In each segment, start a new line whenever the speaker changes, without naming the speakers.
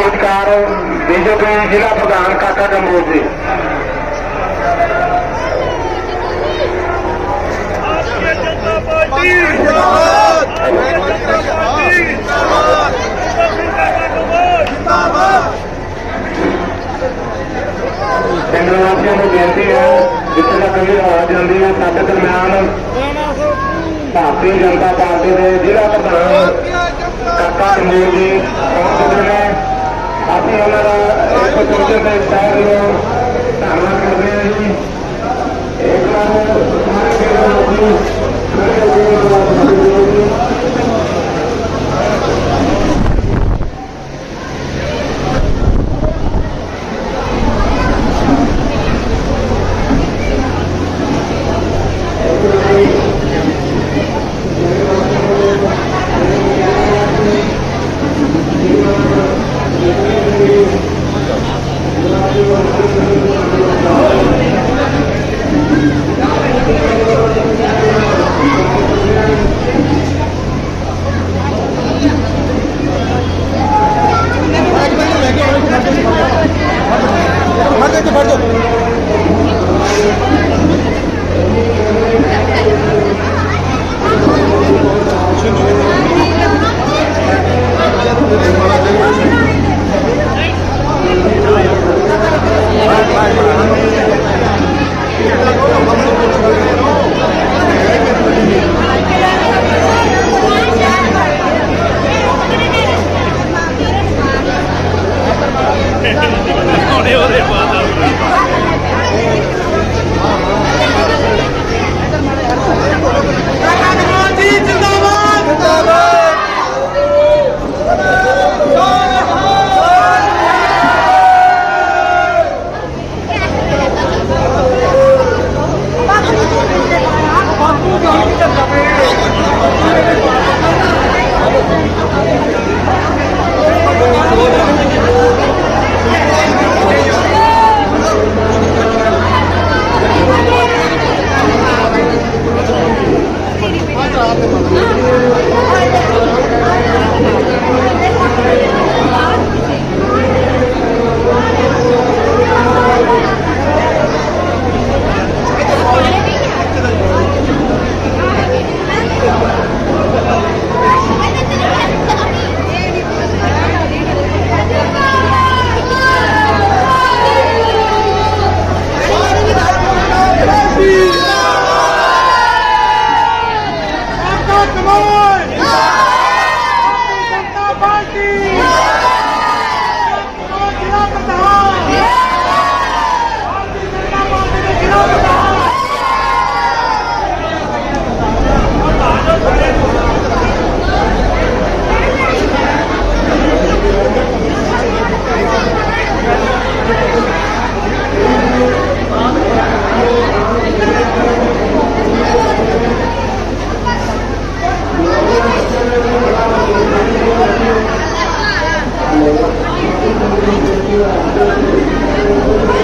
ਦੇ ਬੀਜੇਪੀ ਜ਼ਿਲ੍ਹਾ ਪ੍ਰਧਾਨ ਕਾਕਾ ਕੰਬੋਜ ਜੀ। ਪਿੰਡ ਵਾਸੀਆਂ ਨੂੰ ਬੇਨਤੀ ਹੈ, ਜਿੱਥੇ ਤੱਕ ਵੀ ਆਵਾਜ਼ ਜਾਂਦੀ ਹੈ ਸਾਡੇ ਦਰਮਿਆਨ ਭਾਰਤੀ ਜਨਤਾ ਪਾਰਟੀ ਦੇ ਜ਼ਿਲ੍ਹਾ ਪ੍ਰਧਾਨ ਕਾਕਾ ਕੰਬੋਜ ਜੀ ਪਹੁੰਚ ਚੁੱਕੇ ਨੇ। ਅਸੀਂ ਉਹਨਾਂ ਦਾ ਇੱਕ ਦੂਜੇ ਦੇ ਸ਼ਹਿਰ ਨੂੰ ਧੰਨਵਾਦ ਕਰਦੇ ਹਾਂ ਜੀ। ਇੱਕ ਵਾਰ ਸਾਰੇ ਵੀਰਾਂ ਨੂੰ ਖੜੇ ਹੋ
Thank you.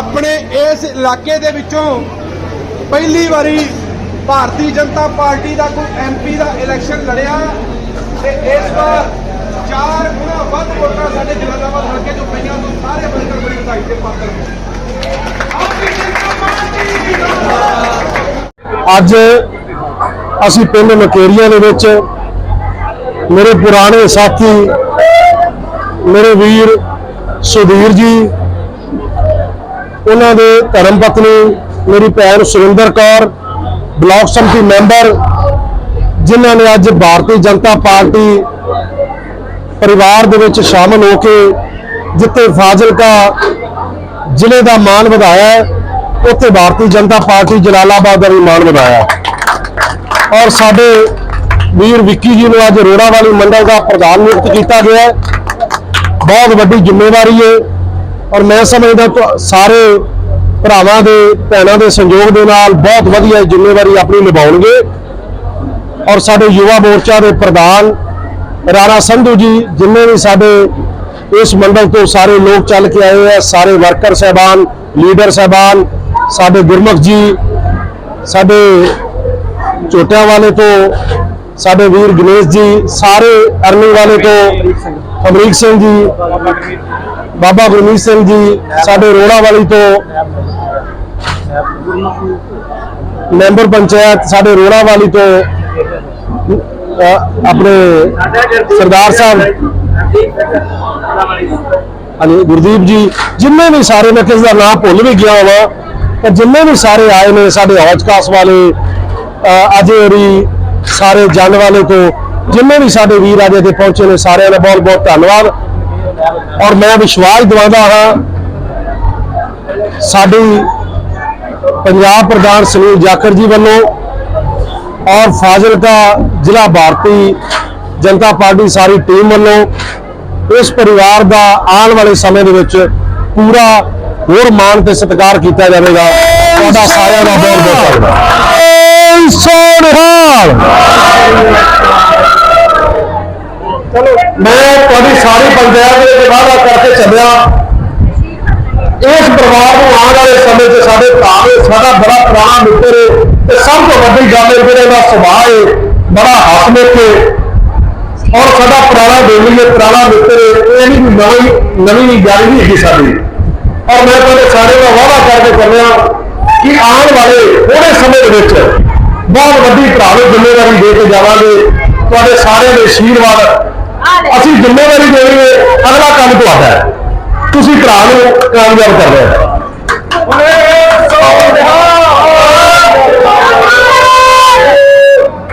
ਆਪਣੇ ਇਸ ਇਲਾਕੇ ਦੇ ਵਿੱਚੋਂ ਪਹਿਲੀ ਵਾਰੀ ਭਾਰਤੀ ਜਨਤਾ ਪਾਰਟੀ ਦਾ ਕੋਈ ਐਮਪੀ ਦਾ ਇਲੈਕਸ਼ਨ ਲੜਿਆ ਤੇ ਇਸ ਵਾਰ ਚਾਰ ਗੁਣਾ ਵੱਧ ਵੋਟਾਂ ਸਾਡੇ ਜਲਾਲਾਬਾਦ ਹਲਕੇ ਚੋਂ ਪਈਆਂ ਤੋਂ ਸਾਰੇ ਵਰਕਰ ਬੜੀ ਵਧਾਈ ਦੇ ਪਾਤਰ
ਅੱਜ ਅਸੀਂ ਪਿੰਡ ਮਕੇਰੀਆਂ ਦੇ ਵਿੱਚ ਮੇਰੇ ਪੁਰਾਣੇ ਸਾਥੀ, ਮੇਰੇ ਵੀਰ ਸੁਧੀਰ ਜੀ ਉਹਨਾਂ ਦੇ ਧਰਮ ਪਤਨੀ ਮੇਰੀ ਭੈਣ ਸੁਰਿੰਦਰ ਕੌਰ, ਬਲਾਕ ਸੰਮਤੀ ਮੈਂਬਰ, ਜਿਨ੍ਹਾਂ ਨੇ ਅੱਜ ਭਾਰਤੀ ਜਨਤਾ ਪਾਰਟੀ ਪਰਿਵਾਰ ਦੇ ਵਿੱਚ ਸ਼ਾਮਲ ਹੋ ਕੇ ਜਿੱਥੇ ਫਾਜ਼ਿਲਕਾ ਜ਼ਿਲ੍ਹੇ ਦਾ ਮਾਣ ਵਧਾਇਆ ਉੱਥੇ ਭਾਰਤੀ ਜਨਤਾ ਪਾਰਟੀ ਜਲਾਲਾਬਾਦ ਦਾ ਵੀ ਮਾਣ ਵਧਾਇਆ ਔਰ ਸਾਡੇ ਵੀਰ ਵਿੱਕੀ ਜੀ ਨੂੰ ਅੱਜ ਰੋੜਾ ਵਾਲੀ ਮੰਡਲ ਦਾ ਪ੍ਰਧਾਨ ਨਿਯੁਕਤ ਕੀਤਾ ਗਿਆ ਬਹੁਤ ਵੱਡੀ ਜ਼ਿੰਮੇਵਾਰੀ ਹੈ। ਔਰ ਮੈਂ ਸਮਝਦਾ ਤੁ- ਸਾਰੇ ਭਰਾਵਾਂ ਦੇ, ਭੈਣਾਂ ਦੇ ਸੰਯੋਗ ਦੇ ਨਾਲ ਬਹੁਤ ਵਧੀਆ ਜ਼ਿੰਮੇਵਾਰੀ ਆਪਣੀ ਨਿਭਾਉਣਗੇ। ਔਰ ਸਾਡੇ ਯੁਵਾ ਮੋਰਚਾ ਦੇ ਪ੍ਰਧਾਨ ਰਾਣਾ ਸੰਧੂ ਜੀ, ਜਿੰਨੇ ਵੀ ਸਾਡੇ ਇਸ ਮੰਡਲ ਤੋਂ ਸਾਰੇ ਲੋਕ ਚੱਲ ਕੇ ਆਏ ਆ, ਸਾਰੇ ਵਰਕਰ ਸਹਿਬਾਨ, ਲੀਡਰ ਸਹਿਬਾਨ, ਸਾਡੇ ਗੁਰਮੁਖ ਜੀ, ਸਾਡੇ ਝੋਟਿਆਂ ਵਾਲੇ ਤੋਂ, ਸਾਡੇ ਵੀਰ ਗਣੇਸ਼ ਜੀ, ਸਾਰੇ ਅਰਨਿੰਗ ਵਾਲੇ ਤੋਂ, ਅਮਰੀਕ ਸਿੰਘ ਜੀ ਬਾਬਾ ਗੁਰਮੀਤ ਸਿੰਘ ਜੀ ਸਾਡੇ ਰੋੜਾ ਵਾਲੀ ਤੋਂ ਮੈਂਬਰ ਪੰਚਾਇਤ ਸਾਡੇ ਰੋੜਾ ਵਾਲੀ ਤੋਂ ਆਪਣੇ ਸਰਦਾਰ ਸਾਹਿਬ। ਹਾਂਜੀ, ਗੁਰਦੀਪ ਜੀ, ਜਿੰਨੇ ਵੀ ਸਾਰੇ, ਮੈਂ ਕਿਸ ਦਾ ਨਾਮ ਭੁੱਲ ਵੀ ਗਿਆ ਹਾਂ ਪਰ ਜਿੰਨੇ ਵੀ ਸਾਰੇ ਆਏ ਨੇ ਸਾਡੇ ਹੌਜਕਾਸ ਵਾਲੇ ਅਹ ਅਜੇ ਹੋਰੀ ਸਾਰੇ ਜਨ ਵਾਲੇ ਤੋਂ ਜਿੰਨੇ ਵੀ ਸਾਡੇ ਵੀਰ ਅੱਜ ਤੇ ਪਹੁੰਚੇ ਨੇ ਸਾਰਿਆਂ ਦਾ ਬਹੁਤ ਬਹੁਤ ਧੰਨਵਾਦ। ਔਰ ਮੈਂ ਵਿਸ਼ਵਾਸ ਦਿਵਾਉਂਦਾ ਹਾਂ ਸਾਡੀ ਪੰਜਾਬ ਪ੍ਰਧਾਨ ਸੁਨੀਲ ਜਾਖੜ ਜੀ ਵੱਲੋਂ ਔਰ ਫਾਜ਼ਿਲਕਾ ਜ਼ਿਲ੍ਹਾ ਭਾਰਤੀ ਜਨਤਾ ਪਾਰਟੀ ਸਾਰੀ ਟੀਮ ਵੱਲੋਂ ਇਸ ਪਰਿਵਾਰ ਦਾ ਆਉਣ ਵਾਲੇ ਸਮੇਂ ਦੇ ਵਿੱਚ ਪੂਰਾ ਹੋਰ ਮਾਣ ਤੇ ਸਤਿਕਾਰ ਕੀਤਾ ਜਾਵੇਗਾ। ਤੁਹਾਡਾ ਸਾਰਿਆਂ ਦਾ ਬਹੁਤ ਬਹੁਤ ਧੰਨਵਾਦ। ਸੋਨਹਾਲ। ਚਲੋ ਮੈਂ ਤੁਹਾਡੀ ਸਾਰੀ ਪੰਚਾਇਤ ਦੇ ਵਾਅਦਾ ਕਰਕੇ ਚੱਲਿਆ। ਇਸ ਪਰਿਵਾਰ ਨੂੰ ਆਉਣ ਵਾਲੇ ਸਮੇਂ 'ਚ ਸਾਡੇ ਭਰਾ ਨੇ ਸਾਡਾ ਬੜਾ ਪੁਰਾਣਾ ਮਿੱਤਰ ਤੇ ਸਭ ਤੋਂ ਵੱਡੀ ਗੱਲ ਹੈ ਜਿਹੜਾ ਇਹਦਾ ਸੁਭਾਅ ਹੈ ਬੜਾ ਹੱਸਮੁਖ ਹੈ ਔਰ ਸਾਡਾ ਪੁਰਾਣਾ ਬੇਲੀ ਹੈ ਪੁਰਾਣਾ ਮਿੱਤਰ ਇਹ ਨਹੀਂ ਵੀ ਨਵੀਂ ਨਵੀਂ ਗੱਲ ਨਹੀਂ ਹੈਗੀ ਸਾਡੀ। ਔਰ ਮੈਂ ਤੁਹਾਡੇ ਸਾਰੇ ਦਾ ਵਾਅਦਾ ਕਰਕੇ ਚੱਲਿਆ ਕਿ ਆਉਣ ਵਾਲੇ ਥੋੜੇ ਸਮੇਂ ਦੇ ਵਿੱਚ ਬਹੁਤ ਵੱਡੀ ਭਰਾ ਨੂੰ ਜ਼ਿੰਮੇਵਾਰੀ ਦੇ ਕੇ ਜਾਵਾਂਗੇ। ਤੁਹਾਡੇ ਸਾਰਿਆਂ ਦੇ ਆਸ਼ੀਰਵਾਦ ਅਸੀਂ ਜ਼ਿੰਮੇਵਾਰੀ ਦੇਣੀ ਹੈ, ਅਗਲਾ ਕੰਮ ਤੁਹਾਡਾ ਹੈ। ਤੁਸੀਂ ਕਰਾ ਲਓ, ਕਾਮਯਾਬ ਕਰਨਾ ਹੈ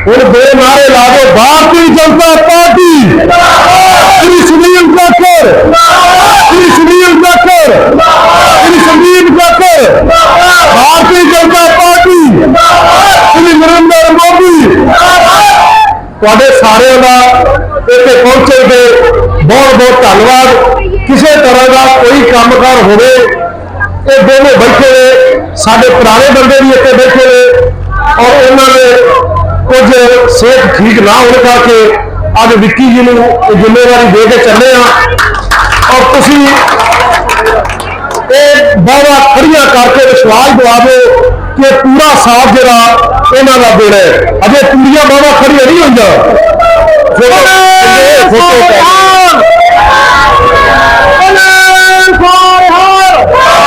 ਹੁਣ ਦੋ ਨਾਰੇ ਲਾ ਦਿਓ, ਭਾਰਤੀ ਜਨਤਾ ਪਾਰਟੀ। ਸ੍ਰੀ ਸੁਨੀਲ ਜਾਖੜ ਸ੍ਰੀ ਸੁਨੀਲ ਜਾਖੜ ਸ੍ਰੀ ਸੁਨੀਲ ਜਾਖੜ ਭਾਰਤੀ ਜਨਤਾ ਪਾਰਟੀ। ਸ੍ਰੀ ਨਰਿੰਦਰ ਮੋਦੀ। ਤੁਹਾਡੇ ਸਾਰਿਆਂ ਦਾ ਇੱਥੇ ਪਹੁੰਚੇ ਤੇ ਬਹੁਤ ਬਹੁਤ ਧੰਨਵਾਦ। ਕਿਸੇ ਤਰ੍ਹਾਂ ਦਾ ਕੋਈ ਕੰਮਕਾਰ ਹੋਵੇ, ਇਹ ਦੋਵੇਂ ਬੈਠੇ ਨੇ, ਸਾਡੇ ਪੁਰਾਣੇ ਬੰਦੇ ਵੀ ਇੱਥੇ ਬੈਠੇ ਨੇ ਔਰ ਉਹਨਾਂ ਦੇ ਕੁਝ ਸਿਹਤ ਠੀਕ ਨਾ ਹੋਣ ਕਰਕੇ ਅੱਜ ਵਿੱਕੀ ਜੀ ਨੂੰ ਜ਼ਿੰਮੇਵਾਰੀ ਦੇ ਕੇ ਚੱਲੇ ਆ। ਔਰ ਤੁਸੀਂ ਇਹ ਬਾਵਾ ਖੜੀਆਂ ਕਰਕੇ ਵਿਸ਼ਵਾਸ ਦਿਵਾਵੋ ਕਿ ਪੂਰਾ ਸਾਥ ਜਿਹੜਾ ਇਹਨਾਂ ਦਾ ਦੇਣਾ ਹੈ। ਅਜੇ ਪੂਰੀਆਂ ਬਾਵਾ ਖੜੀਆਂ ਨਹੀਂ ਹੁੰਦੀਆਂ 欢迎，
欢迎，欢迎，欢迎，欢迎！